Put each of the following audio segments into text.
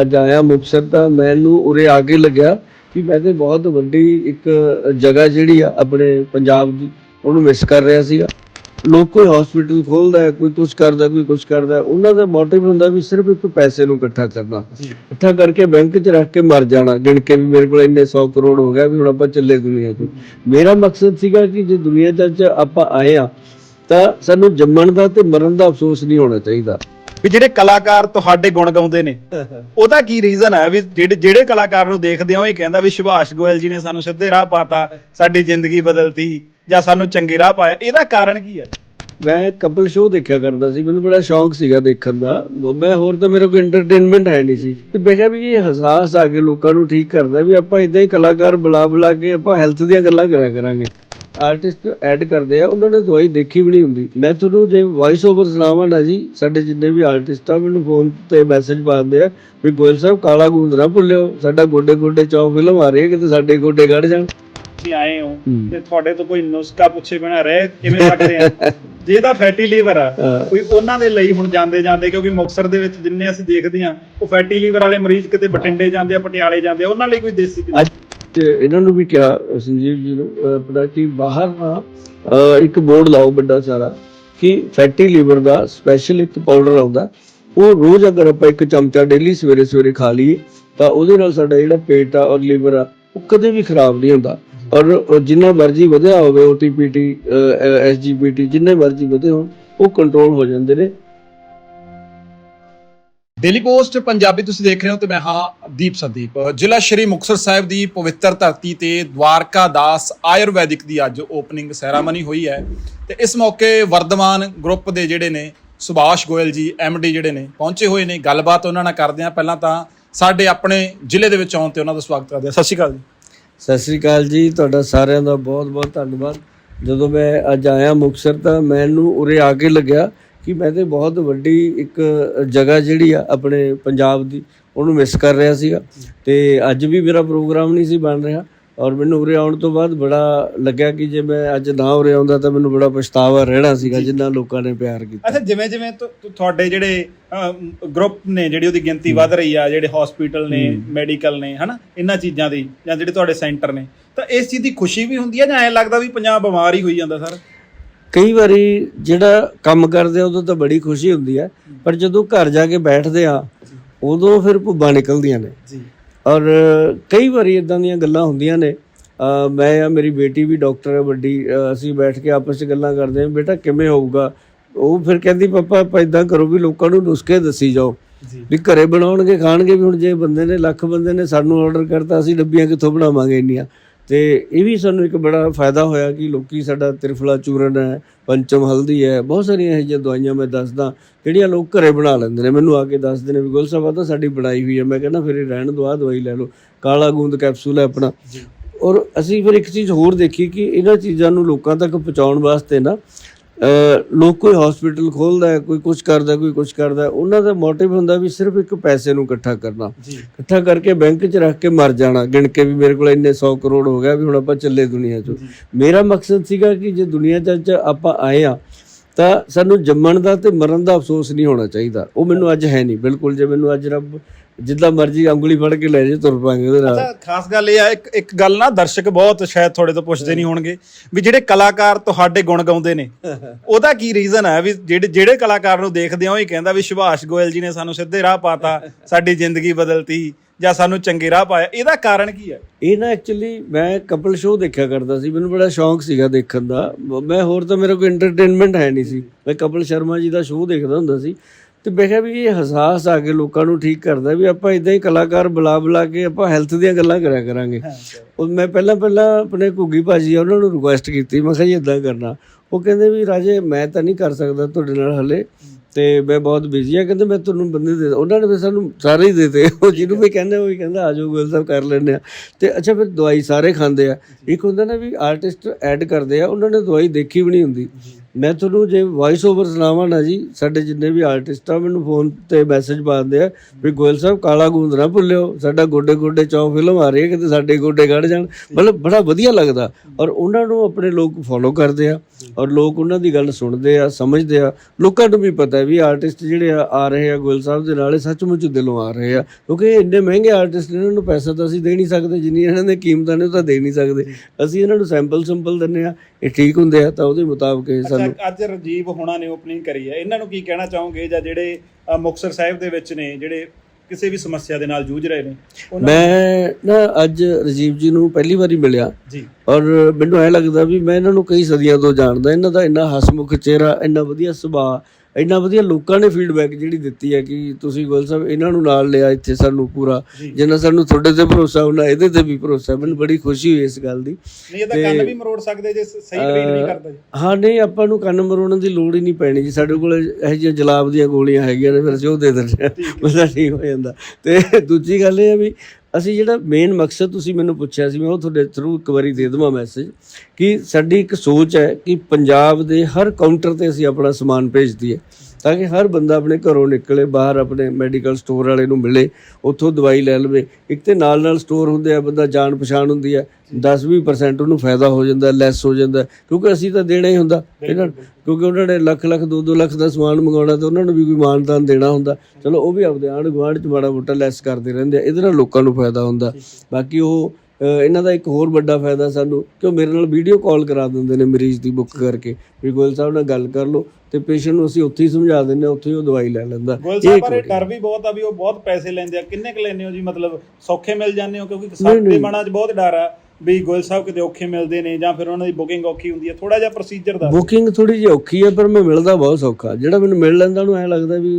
ਅੱਜ ਆਇਆ ਮੁਕਤਸਰ ਤਾਂ ਮੈਨੂੰ ਉਰੇ ਆ ਕੇ ਲੱਗਿਆ ਕਿ ਮੈਂ ਤੇ ਬਹੁਤ ਵੱਡੀ ਇੱਕ ਜਗ੍ਹਾ ਜਿਹੜੀ ਆ ਆਪਣੇ ਪੰਜਾਬ ਦੀ ਉਹਨੂੰ ਮਿਸ ਕਰ ਰਿਹਾ ਸੀਗਾ। ਲੋਕ ਕੋਈ ਹਸਪੀਟਲ ਖੋਲਦਾ ਹੈ ਕੋਈ ਕੁਝ ਕਰਦਾ ਕੋਈ ਕੁਝ ਕਰਦਾ। ਉਹਨਾਂ ਦਾ ਮੋਟਿਵ ਹੁੰਦਾ ਵੀ ਸਿਰਫ ਇੱਕ ਪੈਸੇ ਨੂੰ ਇਕੱਠਾ ਕਰਨਾ। ਇਕੱਠਾ ਕਰਕੇ ਬੈਂਕ 'ਚ ਰੱਖ ਕੇ ਮਰ ਜਾਣਾ ਗਿਣ ਕੇ ਵੀ ਮੇਰੇ ਕੋਲ ਇੰਨੇ 100 ਕਰੋੜ ਹੋ ਗਿਆ ਵੀ ਹੁਣ ਆਪਾਂ ਚੱਲੇ ਦੁਨੀਆ 'ਚ। ਮੇਰਾ ਮਕਸਦ ਸੀਗਾ ਕਿ ਜੇ ਦੁਨੀਆ 'ਚ ਆਪਾਂ ਆਏ ਆ ਤਾਂ ਸਾਨੂੰ ਜੰਮਣ ਦਾ ਤੇ ਮਰਨ ਦਾ ਅਫਸੋਸ ਨਹੀਂ ਹੋਣਾ ਚਾਹੀਦਾ। ਵੀ ਜਿਹੜੇ ਕਲਾਕਾਰ ਤੁਹਾਡੇ ਗੁਣ ਗਾਉਂਦੇ ਨੇ ਉਹਦਾ ਕੀ ਰੀਜ਼ਨ ਹੈ ਵੀ ਜਿਹੜੇ ਜਿਹੜੇ ਕਲਾਕਾਰ ਨੂੰ ਦੇਖਦੇ ਆ ਉਹ ਇਹ ਕਹਿੰਦਾ ਵੀ ਸੁਭਾਸ਼ ਗੋਇਲ ਜੀ ਨੇ ਸਾਨੂੰ ਸਿੱਧੇ ਰਾਹ ਪਾਤਾ ਸਾਡੀ ਜ਼ਿੰਦਗੀ ਬਦਲਤੀ ਜਾਂ ਸਾਨੂੰ ਚੰਗੇ ਰਾਹ ਪਾਇਆ ਇਹਦਾ ਕਾਰਨ ਕੀ ਹੈ ਮੈਂ ਕਪਲ ਸ਼ੋਅ ਦੇਖਿਆ ਕਰਦਾ ਸੀ ਮੈਨੂੰ ਬੜਾ ਸ਼ੌਂਕ ਸੀਗਾ ਦੇਖਣ ਦਾ। ਮੈਂ ਹੋਰ ਤਾਂ ਮੇਰੇ ਕੋਲ ਐਂਟਰਟੇਨਮੈਂਟ ਹੈ ਨਹੀਂ ਸੀ। ਤੇ ਕਿਹਾ ਵੀ ਇਹ ਹਸਾਸ ਆ ਕੇ ਲੋਕਾਂ ਨੂੰ ਠੀਕ ਕਰਦਾ ਵੀ ਆਪਾਂ ਇਦਾਂ ਹੀ ਕਲਾਕਾਰ ਬੁਲਾ ਬੁਲਾ ਕੇ ਆਪਾਂ ਹੈਲਥ ਦੀਆਂ ਗੱਲਾਂ ਕਰਿਆ ਕਰਾਂਗੇ। ਆਰਟਿਸਟ ਐਡ ਕਰਦੇ ਆ ਉਹਨਾਂ ਨੇ ਦਵਾਈ ਦੇਖੀ ਵੀ ਨਹੀਂ ਹੁੰਦੀ ਮੈਂ ਤੁਹਾਨੂੰ ਜੇ ਵਾਇਸ ਓਵਰ ਸੁਣਾਵਾਂ ਨਾ ਜੀ ਸਾਡੇ ਜਿੰਨੇ ਵੀ ਆਰਟਿਸਟ ਆ ਮੈਨੂੰ ਫੋਨ ਤੇ ਮੈਸੇਜ ਪਾਉਂਦੇ ਆ ਵੀ ਗੋਇਲ ਸਾਹਿਬ ਕਾਲਾ ਗੂੰਦ ਨਾ ਭੁੱਲਿਓ ਸਾਡਾ ਗੋਡੇ ਗੋਡੇ ਚੌ ਫਿਲਮ ਆ ਰਹੀ ਹੈ ਕਿਤੇ ਸਾਡੇ ਗੋਡੇ ਕੱਢ ਜਾਣ ਤੁਸੀਂ ਆਏ ਹੋ। ਤੇ ਤੁਹਾਡੇ ਤੋਂ ਕੋਈ ਨੁਸਖਾ ਪੁੱਛੇ ਬਿਨਾ ਰਹਿ ਕਿਵੇਂ ਸਕਦੇ ਆ ਜੇ ਤਾਂ ਫੈਟੀ ਲੀਵਰ ਆ। ਕੋਈ ਉਹਨਾਂ ਦੇ ਲਈ ਹੁਣ ਜਾਂਦੇ ਜਾਂਦੇ ਕਿਉਂਕਿ ਮੁਕਤਸਰ ਦੇ ਵਿੱਚ ਜਿੰਨੇ ਅਸੀਂ ਦੇਖਦੇ ਆ ਉਹ ਫੈਟੀ ਲੀਵਰ ਵਾਲੇ ਮਰੀਜ਼ ਕਿਤੇ ਬਠਿੰਡੇ ਜਾਂਦੇ ਆ ਪਟਿਆਲੇ ਜਾਂਦੇ ਆ ਉਹਨਾਂ ਲਈ ਕੋਈ ਦੇਸੀ ਤੇ ਇਹਨਾਂ ਨੂੰ ਵੀ ਕਿਹਾ ਸੰਜੀਵ ਜੀ ਨੂੰ ਅਹ, ਕਿ ਬਾਹਰ ਨਾ ਇੱਕ ਬੋਰਡ ਲਾਓ ਵੱਡਾ ਸਾਰਾ ਕਿ ਫੈਟੀ ਲੀਵਰ ਦਾ ਸਪੈਸ਼ਲ ਇੱਕ ਪਾਊਡਰ ਆਉਂਦਾ ਉਹ ਰੋਜ਼ ਅਗਰ ਆਪਾਂ ਇੱਕ ਚਮਚਾ ਡੇਲੀ ਸਵੇਰੇ ਸਵੇਰੇ ਖਾ ਲਈਏ ਤਾਂ ਉਹਦੇ ਨਾਲ ਸਾਡਾ ਜਿਹੜਾ ਪੇਟ ਆ ਔਰ ਲੀਵਰ ਆ ਉਹ ਕਦੇ ਵੀ ਖਰਾਬ ਨਹੀਂ ਹੁੰਦਾ। ਔਰ ਜਿੰਨਾ ਮਰਜ਼ੀ ਵਧਿਆ ਹੋਵੇ ਓਟੀਪੀਟੀ ਐਸਜੀਪੀਟੀ ਜਿੰਨੇ ਮਰਜ਼ੀ ਵਧੇ ਹੋਣ ਉਹ ਕੰਟਰੋਲ ਹੋ ਜਾਂਦੇ ਨੇ। ਡੇਲੀ ਪੋਸਟ ਪੰਜਾਬੀ ਤੁਸੀਂ ਦੇਖ ਰਹੇ ਹੋ ਤੇ ਮੈਂ ਹਾਂ ਦੀਪ ਸੰਦੀਪ। ਜ਼ਿਲ੍ਹਾ ਸ਼੍ਰੀ ਮੁਕਤਸਰ ਸਾਹਿਬ ਦੀ ਪਵਿੱਤਰ ਧਰਤੀ ਤੇ ਦਵਾਰਕਾ ਦਾਸ ਆਯੁਰਵੈਦਿਕ ਦੀ ਅੱਜ ਓਪਨਿੰਗ ਸੈਰਾਮਨੀ ਹੋਈ ਹੈ ਤੇ ਇਸ ਮੌਕੇ ਵਰਧਮਾਨ ਗਰੁੱਪ ਦੇ ਜਿਹੜੇ ਨੇ ਸੁਭਾਸ਼ ਗੋਇਲ ਜੀ ਡੀ ਜਿਹੜੇ ਨੇ ਪਹੁੰਚੇ ਹੋਏ ਨੇ। ਗੱਲਬਾਤ ਉਹਨਾਂ ਨਾਲ ਕਰਦੇ ਆ ਪਹਿਲਾਂ ਤਾਂ ਸਾਡੇ ਆਪਣੇ ਜ਼ਿਲ੍ਹੇ ਦੇ ਵਿੱਚ ਆਉਣ ਤੇ ਉਹਨਾਂ ਦਾ ਸਵਾਗਤ ਕਰਦੇ ਆ ਸਤਿ ਸ਼੍ਰੀ ਅਕਾਲ ਜੀ। ਸਤਿ ਸ੍ਰੀ ਅਕਾਲ ਜੀ। ਤੁਹਾਡਾ ਸਾਰਿਆਂ ਦਾ ਬਹੁਤ ਬਹੁਤ ਧੰਨਵਾਦ। ਜਦੋਂ ਮੈਂ ਅੱਜ ਆਇਆ ਮੁਕਤਸਰ ਤਾਂ ਮੈਨੂੰ ਉਰੇ ਆ ਕੇ ਲੱਗਿਆ ਕਿ ਮੈਂ ਤੇ ਬਹੁਤ ਵੱਡੀ ਇੱਕ ਜਗ੍ਹਾ ਜਿਹੜੀ ਆ ਆਪਣੇ ਪੰਜਾਬ ਦੀ ਉਹਨੂੰ ਮਿਸ ਕਰ ਰਿਹਾ ਸੀਗਾ। ਤੇ ਅੱਜ ਵੀ ਮੇਰਾ ਪ੍ਰੋਗਰਾਮ ਨਹੀਂ ਸੀ ਬਣ ਰਿਹਾ ਔਰ ਮੈਨੂੰ ਉਰੇ ਆਉਣ ਤੋਂ ਬਾਅਦ ਬੜਾ ਲੱਗਿਆ ਕਿ ਜੇ ਮੈਂ ਅੱਜ ਨਾ ਉਰੇ ਆਉਂਦਾ ਤਾਂ ਮੈਨੂੰ ਬੜਾ ਪਛਤਾਵਾ ਰਹਿਣਾ ਸੀਗਾ ਜਿੰਨਾ ਲੋਕਾਂ ਨੇ ਪਿਆਰ ਕੀਤਾ। ਅੱਛਾ ਜਿਵੇਂ ਜਿਵੇਂ ਤੁਹਾਡੇ ਜਿਹੜੇ ਗਰੁੱਪ ਨੇ ਜਿਹੜੀ ਉਹਦੀ ਗਿਣਤੀ ਵੱਧ ਰਹੀ ਆ ਜਿਹੜੇ ਹਸਪੀਟਲ ਨੇ ਮੈਡੀਕਲ ਨੇ ਹਨਾ ਇਹਨਾਂ ਚੀਜ਼ਾਂ ਦੀ ਜਾਂ ਜਿਹੜੇ ਤੁਹਾਡੇ ਸੈਂਟਰ ਨੇ ਤਾਂ ਇਸ ਚੀਜ਼ ਦੀ ਖੁਸ਼ੀ ਵੀ ਹੁੰਦੀ ਹੈ ਜਾਂ ਐਂ ਲੱਗਦਾ ਵੀ ਪੰਜਾਬ ਬਿਮਾਰ ਹੀ ਹੋਈ ਜਾਂਦਾ ਸਰ? ਕਈ ਵਾਰੀ ਜਿਹੜਾ ਕੰਮ ਕਰਦੇ ਆ ਉਦੋਂ ਤਾਂ ਬੜੀ ਖੁਸ਼ੀ ਹੁੰਦੀ ਹੈ ਪਰ ਜਦੋਂ ਘਰ ਜਾ ਕੇ ਬੈਠਦੇ ਆ ਉਦੋਂ ਫਿਰ ਭੁੱਬਾਂ ਨਿਕਲਦੀਆਂ ਨੇ। ਜੀ। ਔਰ ਕਈ ਵਾਰੀ ਇਦਾਂ ਦੀਆਂ ਗੱਲਾਂ ਹੁੰਦੀਆਂ ਨੇ ਮੈਂ ਆ ਮੇਰੀ ਬੇਟੀ ਵੀ ਡਾਕਟਰ ਹੈ ਵੱਡੀ ਅਸੀਂ ਬੈਠ ਕੇ ਆਪਸ ਵਿੱਚ ਗੱਲਾਂ ਕਰਦੇ ਹਾਂ ਬੇਟਾ ਕਿਵੇਂ ਹੋਊਗਾ? ਉਹ ਫਿਰ ਕਹਿੰਦੀ ਪਾਪਾ ਆਪਾਂ ਇਦਾਂ ਕਰੋ ਵੀ ਲੋਕਾਂ ਨੂੰ ਨੁਸਖੇ ਦੱਸੀ ਜਾਓ ਵੀ ਘਰੇ ਬਣਾਉਣਗੇ ਖਾਣਗੇ ਵੀ ਹੁਣ ਜੇ ਬੰਦੇ ਨੇ ਲੱਖ ਬੰਦੇ ਨੇ ਸਾਨੂੰ ਆਰਡਰ ਕਰਤਾ ਅਸੀਂ ਡੱਬੀਆਂ ਕਿੱਥੋਂ ਬਣਾਵਾਂਗੇ ਇੰਨੀਆਂ? ਤੇ ਇਹ ਵੀ ਸਾਨੂੰ ਇੱਕ ਬੜਾ ਫਾਇਦਾ ਹੋਇਆ ਕਿ ਲੋਕੀ ਸਾਡਾ ਤ੍ਰਿਫਲਾ ਚੂਰਨ ਹੈ ਪੰਚਮ ਹਲਦੀ ਹੈ ਬਹੁਤ ਸਾਰੀਆਂ ਇਹੋ ਜਿਹੀਆਂ ਦਵਾਈਆਂ ਮੈਂ ਦੱਸਦਾ ਜਿਹੜੀਆਂ ਲੋਕ ਘਰੇ ਬਣਾ ਲੈਂਦੇ ਨੇ। ਮੈਨੂੰ ਆ ਕੇ ਦੱਸਦੇ ਨੇ ਵੀ ਗੁਲ ਸਾਹਿਬ ਆ ਤਾਂ ਸਾਡੀ ਬਣਾਈ ਹੋਈ ਹੈ। ਮੈਂ ਕਹਿੰਦਾ ਫਿਰ ਇਹ ਰਹਿਣ ਦੋ ਆਹ ਦਵਾਈ ਲੈ ਲਓ। ਕਾਲਾ ਗੂੰਦ ਕੈਪਸੂਲ ਹੈ ਆਪਣਾ। ਔਰ ਅਸੀਂ ਫਿਰ ਇੱਕ ਚੀਜ਼ ਹੋਰ ਦੇਖੀ ਕਿ ਇਹਨਾਂ ਚੀਜ਼ਾਂ ਨੂੰ ਲੋਕਾਂ ਤੱਕ ਪਹੁੰਚਾਉਣ ਵਾਸਤੇ ਨਾ ਲੋਕ ਕੋਈ ਹਸਪੀਟਲ ਖੋਲਦਾ ਹੈ ਕੋਈ ਕੁਝ ਕਰਦਾ ਕੋਈ ਕੁਝ ਕਰਦਾ ਉਹਨਾਂ ਦਾ ਮੋਟਿਵ ਹੁੰਦਾ ਵੀ ਸਿਰਫ ਇੱਕ ਪੈਸੇ ਨੂੰ ਇਕੱਠਾ ਕਰਨਾ। ਇਕੱਠਾ ਕਰਕੇ ਬੈਂਕ 'ਚ ਰੱਖ ਕੇ ਮਰ ਜਾਣਾ। ਗਿਣ ਕੇ ਵੀ ਮੇਰੇ ਕੋਲ ਇੰਨੇ 100 ਕਰੋੜ ਹੋ ਗਿਆ ਵੀ ਹੁਣ ਆਪਾਂ ਚੱਲੇ ਦੁਨੀਆ 'ਚ। ਮੇਰਾ ਮਕਸਦ ਸੀਗਾ ਕਿ ਜੇ ਦੁਨੀਆ 'ਚ ਆਪਾਂ ਆਏ ਆ ਤਾਂ ਸਾਨੂੰ ਜੰਮਣ ਦਾ ਤੇ ਮਰਨ ਦਾ ਅਫਸੋਸ ਨਹੀਂ ਹੋਣਾ ਚਾਹੀਦਾ। ਉਹ ਮੈਨੂੰ ਅੱਜ ਹੈ ਨਹੀਂ। ਬਿਲਕੁਲ ਜੇ ਮੈਨੂੰ ਅੱਜ ਰੱਬ ਜਿੱਦਾਂ ਮਰਜ਼ੀ ਉਂਗਲੀ ਫੜ ਕੇ ਲੈ ਜੇ ਤੁਰ ਪਾਂਗੇ ਉਹਦੇ ਨਾਲ। ਅੱਛਾ ਖਾਸ ਗੱਲ ਇਹ ਆ ਇੱਕ ਇੱਕ ਗੱਲ ਨਾ ਦਰਸ਼ਕ ਬਹੁਤ ਸ਼ਾਇਦ ਤੁਹਾਡੇ ਤੋਂ ਪੁੱਛਦੇ ਨਹੀਂ ਹੋਣਗੇ ਵੀ ਜਿਹੜੇ ਕਲਾਕਾਰ ਤੁਹਾਡੇ ਗੁਣ ਗਾਉਂਦੇ ਨੇ ਉਹਦਾ ਕੀ ਰੀਜ਼ਨ ਹੈ ਵੀ ਜਿਹੜੇ ਜਿਹੜੇ ਕਲਾਕਾਰ ਨੂੰ ਦੇਖਦੇ ਆ ਉਹ ਹੀ ਕਹਿੰਦਾ ਵੀ ਸੁਭਾਸ਼ ਗੋਇਲ ਜੀ ਨੇ ਸਾਨੂੰ ਸਿੱਧੇ ਰਾਹ ਪਾਤਾ ਸਾਡੀ ਜ਼ਿੰਦਗੀ ਬਦਲਤੀ ਜਾਂ ਸਾਨੂੰ ਚੰਗੇ ਰਾਹ ਪਾਇਆ। ਇਹਦਾ ਕਾਰਨ ਕੀ ਹੈ ਇਹ ਨਾ ਐਕਚੁਅਲੀ ਮੈਂ ਕਪਲ ਸ਼ੋਅ ਦੇਖਿਆ ਕਰਦਾ ਸੀ ਮੈਨੂੰ ਬੜਾ ਸ਼ੌਂਕ ਸੀਗਾ ਦੇਖਣ ਦਾ। ਮੈਂ ਹੋਰ ਤਾਂ ਮੇਰੇ ਕੋਲ ਐਂਟਰਟੇਨਮੈਂਟ ਹੈ ਨਹੀਂ ਸੀ। ਮੈਂ ਕਪਲ ਸ਼ਰਮਾ ਜੀ ਦਾ ਸ਼ੋਅ ਦੇਖਦਾ ਹੁੰਦਾ ਸੀ। ਤੇ ਮੈਂ ਕਿਹਾ ਵੀ ਇਹ ਹਸਾਸ ਆ ਕੇ ਲੋਕਾਂ ਨੂੰ ਠੀਕ ਕਰਦਾ ਵੀ ਆਪਾਂ ਇਦਾਂ ਹੀ ਕਲਾਕਾਰ ਬੁਲਾ ਬੁਲਾ ਕੇ ਆਪਾਂ ਹੈਲਥ ਦੀਆਂ ਗੱਲਾਂ ਕਰਿਆ ਕਰਾਂਗੇ। ਉਹ ਮੈਂ ਪਹਿਲਾਂ ਪਹਿਲਾਂ ਆਪਣੇ ਘੁੱਗੀ ਭਾਜੀ ਆ ਉਹਨਾਂ ਨੂੰ ਰਿਕੁਐਸਟ ਕੀਤੀ ਮੈਂ ਕਿਹਾ ਜੀ ਇਦਾਂ ਕਰਨਾ। ਉਹ ਕਹਿੰਦੇ ਵੀ ਰਾਜੇ ਮੈਂ ਤਾਂ ਨਹੀਂ ਕਰ ਸਕਦਾ ਤੁਹਾਡੇ ਨਾਲ ਹਲੇ ਤੇ ਮੈਂ ਬਹੁਤ ਬਿਜ਼ੀ ਆ। ਕਹਿੰਦੇ ਮੈਂ ਤੁਹਾਨੂੰ ਬੰਦੇ ਦੇ ਉਹਨਾਂ ਨੇ ਫਿਰ ਸਾਨੂੰ ਸਾਰੇ ਹੀ ਦਿੱਤੇ। ਉਹ ਜਿਹਨੂੰ ਵੀ ਕਹਿੰਦੇ ਉਹ ਹੀ ਕਹਿੰਦਾ ਆਜੋ ਗੋਲ ਸਾਹਿਬ ਕਰ ਲੈਂਦੇ ਆ। ਤੇ ਅੱਛਾ ਫਿਰ ਦਵਾਈ ਸਾਰੇ ਖਾਂਦੇ ਆ। ਇੱਕ ਹੁੰਦਾ ਨਾ ਵੀ ਆਰਟਿਸਟ ਐਡ ਕਰਦੇ ਆ ਉਹਨਾਂ ਨੇ ਦਵਾਈ ਦੇਖੀ ਵੀ ਨਹੀਂ ਹੁੰਦੀ। ਮੈਂ ਤੁਹਾਨੂੰ ਜੇ ਵਾਇਸ ਓਵਰ ਸੁਣਾਵਾਂ ਨਾ ਜੀ, ਸਾਡੇ ਜਿੰਨੇ ਵੀ ਆਰਟਿਸਟ ਆ, ਮੈਨੂੰ ਫੋਨ ਤੇ ਮੈਸੇਜ ਪਾਉਂਦੇ ਆ ਵੀ ਗੋਇਲ ਸਾਹਿਬ ਕਾਲਾ ਗੂੰਦ ਨਾ ਭੁੱਲਿਓ, ਸਾਡਾ ਗੋਡੇ ਗੋਡੇ ਚੌਂ ਫਿਲਮ ਆ ਰਹੀ ਹੈ, ਕਿਤੇ ਸਾਡੇ ਗੋਡੇ ਕੱਢ ਜਾਣ। ਮਤਲਬ ਬੜਾ ਵਧੀਆ ਲੱਗਦਾ। ਔਰ ਉਹਨਾਂ ਨੂੰ ਆਪਣੇ ਲੋਕ ਫੋਲੋ ਕਰਦੇ ਆ ਔਰ ਲੋਕ ਉਹਨਾਂ ਦੀ ਗੱਲ ਸੁਣਦੇ ਆ, ਸਮਝਦੇ ਆ। ਲੋਕਾਂ ਨੂੰ ਵੀ ਪਤਾ ਹੈ ਵੀ ਆਰਟਿਸਟ ਜਿਹੜੇ ਆ ਆ ਰਹੇ ਆ ਗੋਇਲ ਸਾਹਿਬ ਦੇ ਨਾਲ, ਇਹ ਸੱਚਮੁੱਚ ਦਿਲੋਂ ਆ ਰਹੇ ਆ। ਕਿਉਂਕਿ ਇੰਨੇ ਮਹਿੰਗੇ ਆਰਟਿਸਟ ਨੇ ਇਹਨਾਂ ਨੂੰ ਪੈਸਾ ਤਾਂ ਅਸੀਂ ਦੇ ਨਹੀਂ ਸਕਦੇ ਜਿੰਨੀ ਇਹਨਾਂ ਦੇ ਕੀਮਤਾਂ ਨੇ ਉਹ ਤਾਂ ਦੇ ਨਹੀਂ ਸਕਦੇ। ਅਸੀਂ ਇਹਨਾਂ ਨੂੰ ਸੈਂਪਲ ਸਿੰਪਲ ਦਿੰਨੇ ਆ, ਇਹ ਠੀਕ ਹੁੰਦੇ ਆ, ਤਾਂ ਉਹਦੇ ਮੁਤਾਬਕ ਇਹ ਸਾਨੂੰ ਅੱਛਾ, ਅੱਜ ਰਜੀਵ ਹੋਣਾ ਨੇ ਓਪਨਿੰਗ ਕਰੀ ਹੈ। ਇਹਨਾਂ ਨੂੰ ਕੀ ਕਹਿਣਾ ਚਾਹੋਗੇ ਜਾਂ ਜਿਹੜੇ ਅ, ਮੁਕਤਸਰ ਸਾਹਿਬ ਦੇ ਵਿੱਚ ਨੇ ਜਿਹੜੇ ਕਿਸੇ ਵੀ ਸਮੱਸਿਆ ਦੇ ਨਾਲ ਜੂਝ ਰਹੇ ਨੇ ਮੈਂ ਨਾ ਅੱਜ ਰਜੀਵ ਜੀ ਨੂੰ ਪਹਿਲੀ ਵਾਰੀ ਮਿਲਿਆ। ਜੀ। ਔਰ ਮੈਨੂੰ ਐ ਲੱਗਦਾ ਵੀ ਮੈਂ ਇਹਨਾਂ ਨੂੰ ਕਈ ਸਦੀਆਂ ਤੋਂ ਜਾਣਦਾ ਇਹਨਾਂ ਦਾ ਇੰਨਾ ਹਸਮੁਖ ਚਿਹਰਾ ਇੰਨਾ ਵਧੀਆ ਸੁਭਾਅ ਇੰਨਾ ਵਧੀਆ ਲੋਕਾਂ ਨੇ ਫੀਡਬੈਕ ਜਿਹੜੀ ਦਿੱਤੀ ਹੈ ਕਿ ਤੁਸੀਂ ਗੋਲ ਸਾਹਿਬ ਇਹਨਾਂ ਨੂੰ ਨਾਲ ਲਿਆ ਇੱਥੇ ਸਾਨੂੰ ਪੂਰਾ। ਜਿੰਨਾ ਸਾਨੂੰ ਤੁਹਾਡੇ ਤੇ ਭਰੋਸਾ ਉਹਨਾਂ ਇਹਦੇ ਤੇ ਵੀ ਭਰੋਸਾ ਮੈਨੂੰ ਬੜੀ ਖੁਸ਼ੀ ਹੋਈ ਇਸ ਗੱਲ ਦੀ। ਨਹੀਂ ਇਹ ਤਾਂ ਕੰਨ ਵੀ ਮਰੋੜ ਸਕਦੇ ਜੇ ਸ- ਸਹੀ ਟ੍ਰੀਟ ਨਹੀਂ ਕਰਦਾ ਜੀ। ਹਾਂ ਨਹੀਂ ਆਪਾਂ ਨੂੰ ਕੰਨ ਮਰੋੜਨ ਦੀ ਲੋੜ ਹੀ ਨਹੀਂ ਪੈਣੀ ਜੀ। ਸਾਡੇ ਕੋਲ ਇਹੋ ਜਿਹੀਆਂ ਜਲਾਬ ਦੀਆਂ ਗੋਲੀਆਂ ਹੈਗੀਆਂ ਨੇ ਫਿਰ ਅਸੀਂ ਉਹ ਦੇ ਦਿੰਦੇ ਹਾਂ। ਬੰਦਾ ਠੀਕ ਹੋ ਜਾਂਦਾ। ਤੇ ਦੂਜੀ ਗੱਲ ਇਹ ਹੈ ਵੀ ਅਸੀਂ ਜਿਹੜਾ ਮੇਨ ਮਕਸਦ ਤੁਸੀਂ ਮੈਨੂੰ ਪੁੱਛਿਆ ਸੀ, ਮੈਂ ਉਹ ਤੁਹਾਡੇ ਥਰੂ ਇੱਕ ਵਾਰੀ ਦੇ ਦੇਵਾਂ ਮੈਸੇਜ ਕਿ ਸਾਡੀ ਇੱਕ ਸੋਚ ਹੈ ਕਿ ਪੰਜਾਬ ਦੇ ਹਰ ਕਾਊਂਟਰ ਤੇ ਅਸੀਂ ਆਪਣਾ ਸਮਾਨ ਭੇਜ ਦਈਏ। ਤਾਂ ਕਿ ਹਰ ਬੰਦਾ ਆਪਣੇ ਘਰੋਂ ਨਿਕਲੇ, ਬਾਹਰ ਆਪਣੇ ਮੈਡੀਕਲ ਸਟੋਰ ਵਾਲੇ ਨੂੰ ਮਿਲੇ, ਉੱਥੋਂ ਦਵਾਈ ਲੈ ਲਵੇ। ਇੱਕ ਤੇ ਨਾਲ ਨਾਲ ਸਟੋਰ ਹੁੰਦੇ ਆ, ਬੰਦਾ ਜਾਣ ਪਛਾਣ ਹੁੰਦੀ ਹੈ 10-20% ਉਹਨੂੰ ਫਾਇਦਾ ਹੋ ਜਾਂਦਾ ਲੈਸ ਹੋ ਜਾਂਦਾ। ਕਿਉਂਕਿ ਅਸੀਂ ਤਾਂ ਦੇਣਾ ਹੀ ਹੁੰਦਾ। ਇਹਨਾਂ ਕਿਉਂਕਿ ਉਹਨਾਂ ਨੇ ਲੱਖ ਲੱਖ 2-2 ਲੱਖ ਦਾ ਸਮਾਨ ਮੰਗਾਉਣਾ ਤੇ ਉਹਨਾਂ ਨੂੰ ਵੀ ਕੋਈ ਮਾਨਦਾਨ ਦੇਣਾ ਹੁੰਦਾ। ਚਲੋ ਉਹ ਵੀ ਆਪਦੇ ਆਂਢ ਗੁਆਂਢ ਚ ਮਾੜਾ ਮੋਟਾ ਲੈਸ ਕਰਦੇ ਰਹਿੰਦੇ ਆ। ਇਹਦੇ ਨਾਲ ਲੋਕਾਂ ਨੂੰ ਫਾਇਦਾ ਹੁੰਦਾ। ਬਾਕੀ ਉਹ ਇਹਨਾਂ ਦਾ ਇੱਕ ਹੋਰ ਵੱਡਾ ਫਾਇਦਾ ਸਾਨੂੰ ਕਿ ਉਹ ਮੇਰੇ ਨਾਲ ਵੀਡੀਓ ਕਾਲ ਕਰਾ ਦਿੰਦੇ ਨੇ ਮਰੀਜ਼ ਦੀ ਬੁੱਕ ਕਰਕੇ। ਵੀ ਗੋਇਲ ਸਾਹਿਬ ਨਾਲ ਗੱਲ ਕਰ ਲਓ ਤੇ ਪੇਸ਼ੈਂਟ ਨੂੰ ਅਸੀਂ ਉੱਥੇ ਹੀ ਸਮਝਾ ਦਿੰਦੇ ਹਾਂ ਉੱਥੇ ਹੀ ਉਹ ਦਵਾਈ ਲੈ ਲੈਂਦਾ। ਗੋਲ ਇਹ ਸਾਹਿਬ ਬਾਰੇ ਡਰ ਵੀ ਬਹੁਤ ਆ ਵੀ ਉਹ ਬਹੁਤ ਪੈਸੇ ਲੈਂਦੇ ਆ। ਕਿੰਨੇ ਕੁ ਲੈਂਦੇ ਹੋ ਜੀ? ਮਤਲਬ ਸੌਖੇ ਮਿਲ ਜਾਂਦੇ ਹੋ ਕਿਉਂਕਿ ਨਹੀਂ। ਮਨਾਂ 'ਚ ਬਹੁਤ ਡਰ ਆ। ਵੀ ਗੋਲ ਸਾਹਿਬ ਕਿਤੇ ਔਖੇ ਮਿਲਦੇ ਨੇ ਜਾਂ ਫਿਰ ਉਹਨਾਂ ਦੀ ਬੁਕਿੰਗ ਔਖੀ ਹੁੰਦੀ ਹੈ ਥੋੜਾ ਜਿਹਾ ਪ੍ਰੋਸੀਜਰ ਦੱਸ ਬੁਕਿੰਗ ਥੋੜੀ ਜਿਹੀ ਔਖੀ ਹੈ ਪਰ ਮੈਂ ਮਿਲਦਾ ਬਹੁਤ ਸੌਖਾ। ਜਿਹੜਾ ਮੈਨੂੰ ਮਿਲ ਲੈਂਦਾ ਉਹਨੂੰ ਐ ਲੱਗਦਾ ਵੀ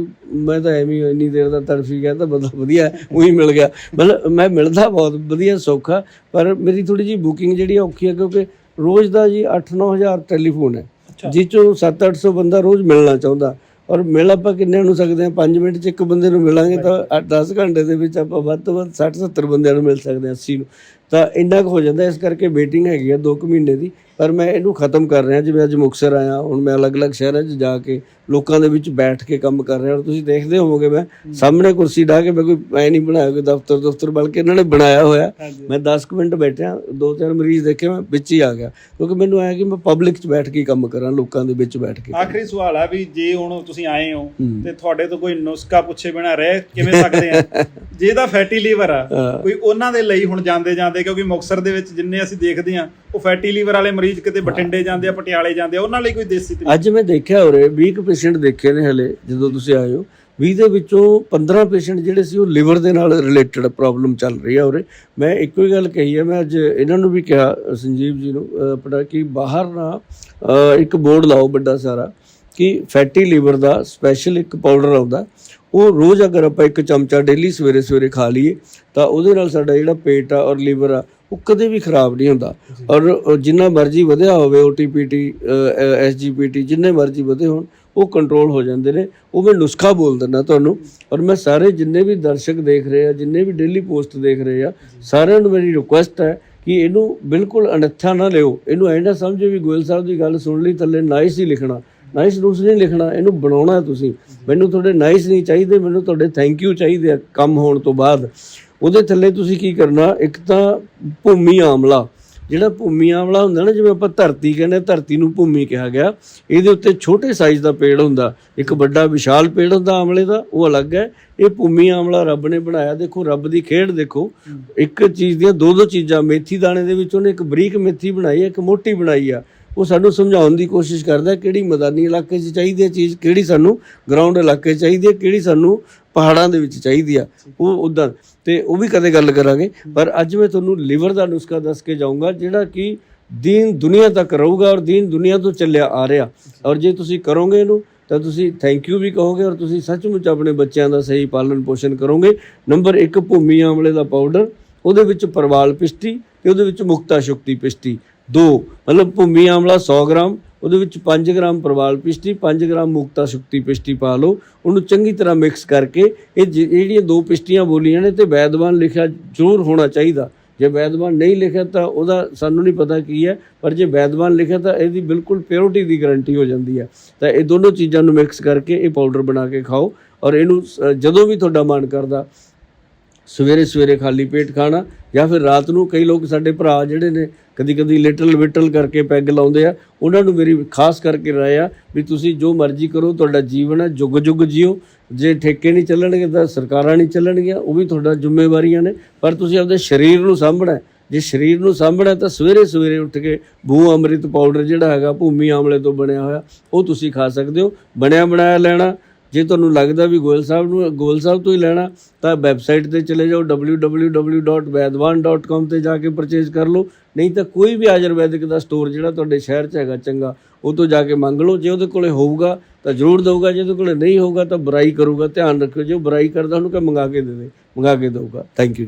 ਮੈਂ ਤਾਂ ਐਵੇਂ ਹੀ ਇੰਨੀ ਦੇਰ ਦਾ ਤੜਫੀ ਗਿਆ ਤਾਂ ਬੰਦਾ ਵਧੀਆ ਉਹੀ ਮਿਲ ਗਿਆ। ਮਤਲਬ ਮੈਂ ਮਿਲਦਾ ਬਹੁਤ ਵਧੀਆ ਸੌਖਾ ਪਰ ਮੇਰੀ ਥੋੜੀ ਜਿਹੀ ਬੁਕਿੰਗ ਜਿਹੜੀ ਔਖੀ ਹੈ ਕਿਉਂਕਿ ਰੋਜ਼ ਦਾ ਜੀ 8-9000 ਟੈਲੀਫੋਨ ਹੈ। ਜਿਸ ਚੋਂ 7-800 ਬੰਦਾ ਰੋਜ਼ ਮਿਲਣਾ ਚਾਹੁੰਦਾ। ਔਰ ਮਿਲ ਆਪਾਂ ਕਿੰਨੇ ਨੂੰ ਸਕਦੇ ਹਾਂ? 5 ਮਿੰਟ 'ਚ ਇੱਕ ਬੰਦੇ ਨੂੰ ਮਿਲਾਂਗੇ ਤਾਂ 10 ਘੰਟੇ ਦੇ ਵਿੱਚ ਆਪਾਂ ਵੱਧ ਤੋਂ ਵੱਧ 60-70 ਬੰਦਿਆਂ ਨੂੰ ਮਿਲ ਸਕਦੇ ਹਾਂ 80 ਨੂੰ। ਤਾਂ ਇੰਨਾ ਕੁ ਹੋ ਜਾਂਦਾ ਇਸ ਕਰਕੇ ਵੇਟਿੰਗ ਹੈਗੀ ਆ 2 ਕੁ ਮਹੀਨੇ ਦੀ। ਪਰ ਮੈਂ ਇਹਨੂੰ ਖਤਮ ਕਰ ਰਿਹਾ ਜਿਵੇਂ ਅੱਜ ਮੁਕਤਸਰ ਆਇਆ ਹੁਣ ਮੈਂ ਅਲੱਗ-ਅਲੱਗ ਸ਼ਹਿਰਾਂ 'ਚ ਜਾ ਕੇ ਲੋਕਾਂ ਦੇ ਵਿੱਚ ਬੈਠ ਕੇ ਕੰਮ ਕਰ ਰਿਹਾ ਔਰ ਤੁਸੀਂ ਦੇਖਦੇ ਹੋਵੋਗੇ ਮੈਂ ਸਾਹਮਣੇ ਕੁਰਸੀ ਢਾ ਕੇ ਮੈਂ ਕੋਈ ਐ ਨਹੀਂ ਬਣਾਇਆ ਕੋਈ ਦਫ਼ਤਰ ਦਫ਼ਤਰ ਬਲਕਿ ਇਹਨਾਂ ਨੇ ਬਣਾਇਆ ਹੋਇਆ। ਮੈਂ 10 ਕੁ ਮਿੰਟ ਬੈਠਿਆ ਦੋ ਚਾਰ ਮਰੀਜ਼ ਦੇਖੇ ਮੈਂ ਵਿੱਚ ਹੀ ਆ ਗਿਆ ਕਿਉਂਕਿ ਮੈਨੂੰ ਆਇਆ ਕਿ ਮੈਂ ਪਬਲਿਕ 'ਚ ਬੈਠ ਕੇ ਕੰਮ ਕਰਾਂ ਲੋਕਾਂ ਦੇ ਵਿੱਚ ਬੈਠ ਕੇ ਆਖਰੀ ਸਵਾਲ ਆ ਵੀ ਜੇ ਹੁਣ ਤੁਸੀਂ ਆਏ ਹੋ। ਤੇ ਤੁਹਾਡੇ ਤੋਂ ਕੋਈ ਨੁਸਖਾ ਪੁੱਛੇ ਬਿਨਾ ਰਹਿ ਕਿਵੇਂ ਸਕਦੇ ਆ ਜੇ ਇਹਦਾ ਫੈਟੀ ਲੀਵਰ ਆ। ਕੋਈ ਉਹਨਾਂ ਦੇ ਲਈ ਹੁਣ ਜਾਂਦੇ ਜਾਂਦੇ ਕਿਉਂਕਿ ਮੁਕਤਸਰ ਦੇ ਵਿੱਚ ਜਿੰਨੇ ਅਸੀਂ ਦੇਖਦੇ ਆ ਉਹ ਫੈਟੀ ਲੀਵਰ ਵਾਲੇ ਮਰੀਜ਼ ਕਿਤੇ ਬਠਿੰਡੇ ਜਾਂਦੇ ਆ, ਪਟਿਆਲੇ ਜਾਂਦੇ ਆ, ਉਹਨਾਂ ਲਈ ਕੋਈ ਦੇਸੀ ਤਰੀਕਾ ਅੱਜ ਮੈਂ ਦੇਖਿਆ ਹੋਰੇ 20 ਪੇਸ਼ੈਂਟ ਦੇਖੇ ਨੇ ਹਲੇ, ਜਦੋਂ ਤੁਸੀਂ ਆਏ ਹੋ। 20 ਦੇ ਵਿੱਚੋਂ 15 ਪੇਸ਼ੈਂਟ ਜਿਹੜੇ ਸੀ, ਉਹ ਲਿਵਰ ਦੇ ਨਾਲ ਰਿਲੇਟਡ ਪ੍ਰੋਬਲਮ ਚੱਲ ਰਹੀ ਹੈ ਹੋਰੇ ਮੈਂ ਇੱਕੋ ਹੀ ਗੱਲ ਕਹੀ ਹੈ ਮੈਂ ਅੱਜ ਇਹਨਾਂ ਨੂੰ ਵੀ ਕਿਹਾ, ਸੰਜੀਵ ਜੀ ਨੂੰ ਆਪਣਾ ਕਿ ਬਾਹਰ ਨਾ ਇੱਕ ਬੋਰਡ ਲਾਓ ਵੱਡਾ ਸਾਰਾ, ਕਿ ਫੈਟੀ ਲੀਵਰ ਦਾ ਸਪੈਸ਼ਲ ਇੱਕ ਪਾਊਡਰ ਆਉਂਦਾ, ਉਹ ਰੋਜ਼ ਅਗਰ ਆਪਾਂ ਇੱਕ ਚਮਚਾ ਡੇਲੀ ਸਵੇਰੇ ਸਵੇਰੇ ਖਾ ਲਈਏ, ਤਾਂ ਉਹਦੇ ਨਾਲ ਸਾਡਾ ਜਿਹੜਾ ਪੇਟ ਆ ਔਰ ਲੀਵਰ ਆ ਉਹ ਕਦੇ ਵੀ ਖਰਾਬ ਨਹੀਂ ਹੁੰਦਾ। ਔਰ ਜਿੰਨਾ ਮਰਜ਼ੀ ਵਧਿਆ ਹੋਵੇ ਓਟੀਪੀਟੀ ਐਸਜੀਪੀਟੀ ਜਿੰਨੇ ਮਰਜ਼ੀ ਵਧੇ ਹੋਣ, ਉਹ ਕੰਟਰੋਲ ਹੋ ਜਾਂਦੇ ਨੇ। ਉਹ ਮੈਂ ਨੁਸਖਾ ਬੋਲ ਦਿੰਦਾ ਤੁਹਾਨੂੰ। ਔਰ ਮੈਂ ਸਾਰੇ ਜਿੰਨੇ ਵੀ ਦਰਸ਼ਕ ਦੇਖ ਰਹੇ ਆ, ਜਿੰਨੇ ਵੀ ਡੇਲੀ ਪੋਸਟ ਦੇਖ ਰਹੇ ਆ, ਸਾਰਿਆਂ ਨੂੰ ਮੇਰੀ ਰਿਕੁਐਸਟ ਹੈ ਕਿ ਇਹਨੂੰ ਬਿਲਕੁਲ ਅਨੱਥਾ ਨਾ ਲਿਓ। ਇਹਨੂੰ ਐਂ ਨਾ ਸਮਝੋ ਵੀ ਗੋਇਲ ਸਾਹਿਬ ਦੀ ਗੱਲ ਸੁਣ ਲਈ, ਥੱਲੇ ਨਾਈਸ ਹੀ ਲਿਖਣਾ। ਨਾਈਸ ਨੂਸ ਨਹੀਂ ਲਿਖਣਾ, ਇਹਨੂੰ ਬਣਾਉਣਾ ਤੁਸੀਂ। ਮੈਨੂੰ ਤੁਹਾਡੇ ਨਾਈਸ ਨਹੀਂ ਚਾਹੀਦੇ, ਮੈਨੂੰ ਤੁਹਾਡੇ ਥੈਂਕ ਯੂ ਚਾਹੀਦੇ ਆ ਕੰਮ ਹੋਣ ਤੋਂ ਬਾਅਦ। ਉਹਦੇ ਥੱਲੇ ਤੁਸੀਂ ਕੀ ਕਰਨਾ ਇੱਕ ਤਾਂ ਭੂਮੀ ਆਮਲਾ। ਜਿਹੜਾ ਭੂਮੀ ਆਮਲਾ ਹੁੰਦਾ ਨਾ ਜਿਵੇਂ ਆਪਾਂ ਧਰਤੀ ਕਹਿੰਦੇ ਆ, ਧਰਤੀ ਨੂੰ ਭੂਮੀ ਕਿਹਾ ਗਿਆ ਇਹਦੇ ਉੱਤੇ ਛੋਟੇ ਸਾਈਜ਼ ਦਾ ਪੇੜ ਹੁੰਦਾ। ਇੱਕ ਵੱਡਾ ਵਿਸ਼ਾਲ ਪੇੜ ਹੁੰਦਾ ਆਮਲੇ ਦਾ ਉਹ ਅਲੱਗ ਹੈ। ਇਹ ਭੂਮੀ ਆਮਲਾ ਰੱਬ ਨੇ ਬਣਾਇਆ। ਦੇਖੋ ਰੱਬ ਦੀ ਖੇਡ ਦੇਖੋ। ਇੱਕ ਚੀਜ਼ ਦੀਆਂ ਦੋ ਦੋ ਚੀਜ਼ਾਂ ਮੇਥੀ ਦਾਣੇ ਦੇ ਵਿੱਚ ਉਹਨੇ ਇੱਕ ਬਰੀਕ ਮੇਥੀ ਬਣਾਈ ਹੈ ਇੱਕ ਮੋਟੀ ਬਣਾਈ ਆ। ਉਹ ਸਾਨੂੰ ਸਮਝਾਉਣ ਦੀ ਕੋਸ਼ਿਸ਼ ਕਰਦਾ ਕਿਹੜੀ ਮੈਦਾਨੀ ਇਲਾਕੇ 'ਚ ਚਾਹੀਦੀ ਹੈ ਚੀਜ਼ ਕਿਹੜੀ ਸਾਨੂੰ ਗਰਾਊਂਡ ਇਲਾਕੇ 'ਚ ਚਾਹੀਦੀ ਹੈ ਕਿਹੜੀ ਸਾਨੂੰ ਪਹਾੜਾਂ ਦੇ ਵਿੱਚ ਚਾਹੀਦੀ ਆ, ਉਹ ਉਦਾਂ ਤੇ ਉਹ ਵੀ ਕਦੇ ਗੱਲ ਕਰਾਂਗੇ। ਪਰ ਅੱਜ ਮੈਂ ਤੁਹਾਨੂੰ ਲੀਵਰ ਦਾ ਨੁਸਖਾ ਦੱਸ ਕੇ ਜਾਊਂਗਾ, ਜਿਹੜਾ ਕਿ ਦੀਨ ਦੁਨੀਆ ਤੱਕ ਰਹੂਗਾ ਔਰ ਦੀਨ ਦੁਨੀਆ ਤੋਂ ਚੱਲਿਆ ਆ ਰਿਹਾ। ਔਰ ਜੇ ਤੁਸੀਂ ਕਰੋਗੇ ਇਹਨੂੰ, ਤਾਂ ਤੁਸੀਂ ਥੈਂਕ ਯੂ ਵੀ ਕਹੋਗੇ ਔਰ ਤੁਸੀਂ ਸੱਚਮੁੱਚ ਆਪਣੇ ਬੱਚਿਆਂ ਦਾ ਸਹੀ ਪਾਲਣ ਪੋਸ਼ਣ ਕਰੋਗੇ। ਨੰਬਰ 1 ਭੂਮੀ ਆਮਲੇ ਦਾ ਪਾਊਡਰ ਉਹਦੇ ਵਿੱਚ ਪਰਵਾਲ ਪਿਸ਼ਟੀ ਤੇ ਉਹਦੇ ਵਿੱਚ ਮੁਕਤਾ ਸ਼ੁਕਤੀ ਪਿਸ਼ਟੀ। ਦੋ, ਮਤਲਬ ਭੂਮੀ ਆਮਲਾ 100 ਗ੍ਰਾਮ ਉਹਦੇ ਵਿੱਚ 5 ਗ੍ਰਾਮ ਪਰਵਾਲ ਪਿਸ਼ਟੀ 5 ਗ੍ਰਾਮ ਮੁਕਤਾ ਸ਼ੁਕਤੀ ਪਿਸ਼ਟੀ ਪਾ ਲਓ। ਉਹਨੂੰ ਚੰਗੀ ਤਰ੍ਹਾਂ ਮਿਕਸ ਕਰਕੇ ਇਹ ਜਿਹੜੀਆਂ ਦੋ ਪਿਸ਼ਟੀਆਂ ਬੋਲੀਆਂ ਨੇ ਤੇ ਵੈਦਵਾਨ ਲਿਖਿਆ ਜ਼ਰੂਰ ਹੋਣਾ ਚਾਹੀਦਾ। ਜੇ ਵੈਦਵਾਨ ਨਹੀਂ ਲਿਖਿਆ ਤਾਂ ਉਹਦਾ ਸਾਨੂੰ ਨਹੀਂ ਪਤਾ ਕੀ ਹੈ, ਪਰ ਜੇ ਵੈਦਵਾਨ ਲਿਖਿਆ ਤਾਂ ਇਹਦੀ ਬਿਲਕੁਲ ਪਿਓਰਿਟੀ ਦੀ ਗਾਰੰਟੀ ਹੋ ਜਾਂਦੀ ਹੈ। ਤਾਂ ਇਹ ਦੋਨੋਂ ਚੀਜ਼ਾਂ ਨੂੰ ਮਿਕਸ ਕਰਕੇ ਇਹ ਪਾਊਡਰ ਬਣਾ ਕੇ ਖਾਓ ਔਰ ਇਹਨੂੰ ਸ- ਜਦੋਂ ਵੀ ਤੁਹਾਡਾ ਮਨ ਕਰਦਾ ਸਵੇਰੇ ਸਵੇਰੇ ਖਾਲੀ ਪੇਟ ਖਾਣਾ ਜਾਂ ਫਿਰ ਰਾਤ ਨੂੰ ਕਈ ਲੋਕ ਸਾਡੇ ਭਰਾ ਜਿਹੜੇ ਨੇ ਕਦੀ ਕਦੀ ਲਿਟਲ ਵਿਟਲ ਕਰਕੇ ਪੈਗ ਲਾਉਂਦੇ ਆ। ਉਹਨਾਂ ਨੂੰ ਮੇਰੀ ਖਾਸ ਕਰਕੇ ਰਾਏ ਆ ਵੀ ਤੁਸੀਂ ਜੋ ਮਰਜ਼ੀ ਕਰੋ, ਤੁਹਾਡਾ ਜੀਵਨ ਹੈ ਜੁਗ ਜੁਗ ਜਿਓ। ਜੇ ਠੇਕੇ ਨਹੀਂ ਚੱਲਣਗੇ ਤਾਂ ਸਰਕਾਰਾਂ ਨਹੀਂ ਚੱਲਣਗੀਆਂ, ਉਹ ਵੀ ਤੁਹਾਡਾ ਜ਼ਿੰਮੇਵਾਰੀਆਂ ਨੇ। ਪਰ ਤੁਸੀਂ ਆਪਦੇ ਸਰੀਰ ਨੂੰ ਸਾਂਭਣਾ ਜੇ ਸਰੀਰ ਨੂੰ ਸਾਂਭਣਾ ਤਾਂ ਸਵੇਰੇ ਸਵੇਰੇ ਉੱਠ ਕੇ ਭੂ ਅੰਮ੍ਰਿਤ ਪਾਊਡਰ ਜਿਹੜਾ ਹੈਗਾ, ਭੂਮੀ ਆਮਲੇ ਤੋਂ ਬਣਿਆ ਹੋਇਆ, ਉਹ ਤੁਸੀਂ ਖਾ ਸਕਦੇ ਹੋ। ਬਣਿਆ ਬਣਾਇਆ ਲੈਣਾ ਜੇ ਤੁਹਾਨੂੰ ਲੱਗਦਾ ਵੀ ਗੋਇਲ ਸਾਹਿਬ ਨੂੰ, ਗੋਇਲ ਸਾਹਿਬ ਤੋਂ ਹੀ ਲੈਣਾ, ਤਾਂ ਵੈਬਸਾਈਟ ਤੇ ਚਲੇ ਜਾਓ www.vaidwan.com ਤੇ ਜਾ ਕੇ ਪਰਚੇਜ਼ ਕਰ ਲਓ। ਨਹੀਂ ਤਾਂ ਕੋਈ ਵੀ ਆਯੁਰਵੈਦਿਕ ਦਾ ਸਟੋਰ ਜਿਹੜਾ ਤੁਹਾਡੇ ਸ਼ਹਿਰ 'ਚ ਹੈਗਾ ਚੰਗਾ, ਉਹ ਤੋਂ ਜਾ ਕੇ ਮੰਗ ਲਓ। ਜੇ ਉਹਦੇ ਕੋਲੇ ਹੋਊਗਾ, ਤਾਂ ਜ਼ਰੂਰ ਦਊਗਾ। ਜੇ ਉਹਦੇ ਕੋਲੇ ਨਹੀਂ ਹੋਊਗਾ, ਤਾਂ ਬੁਰਾਈ ਕਰੂਗਾ। ਧਿਆਨ ਰੱਖਿਓ, ਜੇ ਉਹ ਬੁਰਾਈ ਕਰਦਾ, ਉਹਨੂੰ ਕਹ ਮੰਗਾ ਕੇ ਦੇ ਦੇ, ਮੰਗਾ ਕੇ ਦਊਗਾ। Thank you